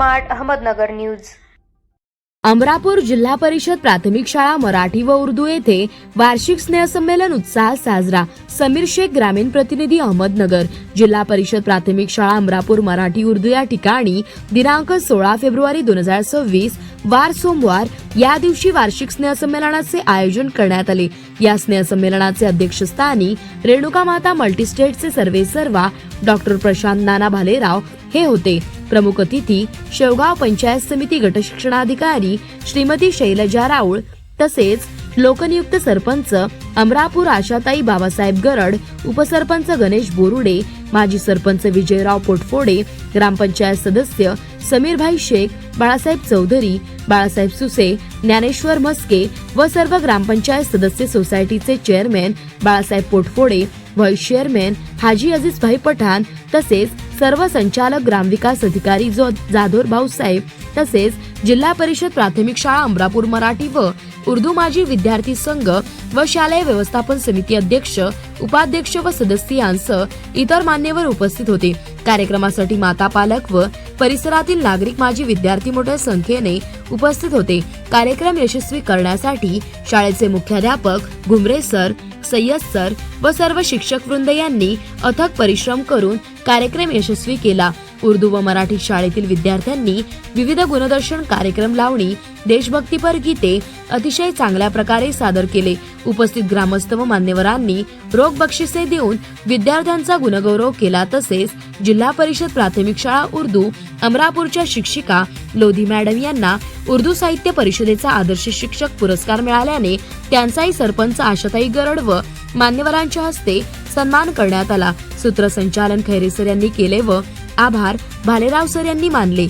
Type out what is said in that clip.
Smart Ahmednagar news. Amarapur जिल्हा परिषद प्राथमिक शाळा मराठी व उर्दू येथे वार्षिक स्नेहसंमेलन उत्साहात साजरा. समीर शेख ग्रामीण प्रतिनिधी अहमदनगर. जिल्हा परिषद प्राथमिक शाळा अमरापूर मराठी उर्दू या ठिकाणी दिनांक सोळा फेब्रुवारी दोन हजार सव्वीस वार सोमवार या दिवशी वार्षिक स्नेहसंमेलनाचे आयोजन करण्यात आले. या स्नेहसंमेलनाचे अध्यक्षस्थानी रेणुका माता मल्टीस्टेटचे सर्वेसर्वा डॉक्टर प्रशांत नाना भालेराव हे होते. प्रमुख अतिथी शेवगाव पंचायत समिती गटशिक्षणाधिकारी श्रीमती शैलजा राऊळ तसेच लोकनियुक्त सरपंच अमरापूर आशाताई बाबासाहेब गरड उपसरपंच गणेश बोरुडे माजी सरपंच विजयराव पोटफोडे ग्रामपंचायत सदस्य समीरभाई शेख बाळासाहेब चौधरी बाळासाहेब सुसे ज्ञानेश्वर म्हस्के व सर्व ग्रामपंचायत सदस्य सोसायटीचे chairman Balasaheb Potphode vice chairman Haji Ajijbhai Pathan तसेच सर्व संचालक ग्रामविकास अधिकारी जो जाधोर भाऊसाहेब तसेच जिल्हा परिषद प्राथमिक शाळा अमरापूर मराठी व उर्दू माजी विद्यार्थी संघ व शालेय व्यवस्थापन समिती अध्यक्ष उपाध्यक्ष व सदस्य यांसह इतर मान्यवर उपस्थित होते. कार्यक्रमासाठी माता पालक व परिसरातील नागरिक माजी विद्यार्थी मोठ्या संख्येने उपस्थित होते. कार्यक्रम यशस्वी करण्यासाठी शाळेचे मुख्याध्यापक घुमरे सर सय्यद सर व सर्व शिक्षक वृंद यांनी अथक परिश्रम करून कार्यक्रम यशस्वी केला. उर्दू व मराठी शाळेतील विद्यार्थ्यांनी विविध गुणदर्शन कार्यक्रम लावणी देशभक्तीपर गीते अतिशय चांगल्या प्रकारे सादर केले. उपस्थित ग्रामस्थ व मान्यवरांनी रोख बक्षिसे देऊन विद्यार्थ्यांचा गुणगौरव केला. तसेच जिल्हा परिषद प्राथमिक शाळा उर्दू अमरापूरच्या शिक्षिका लोधी मॅडम यांना उर्दू साहित्य परिषदेचा आदर्श शिक्षक पुरस्कार मिळाल्याने त्यांचाही सरपंच आशाताई गरड व मान्यवरांच्या हस्ते सन्मान करण्यात आला. सूत्रसंचालन खैरेसर यांनी केले व आभार भालेराव सर यांनी मानले.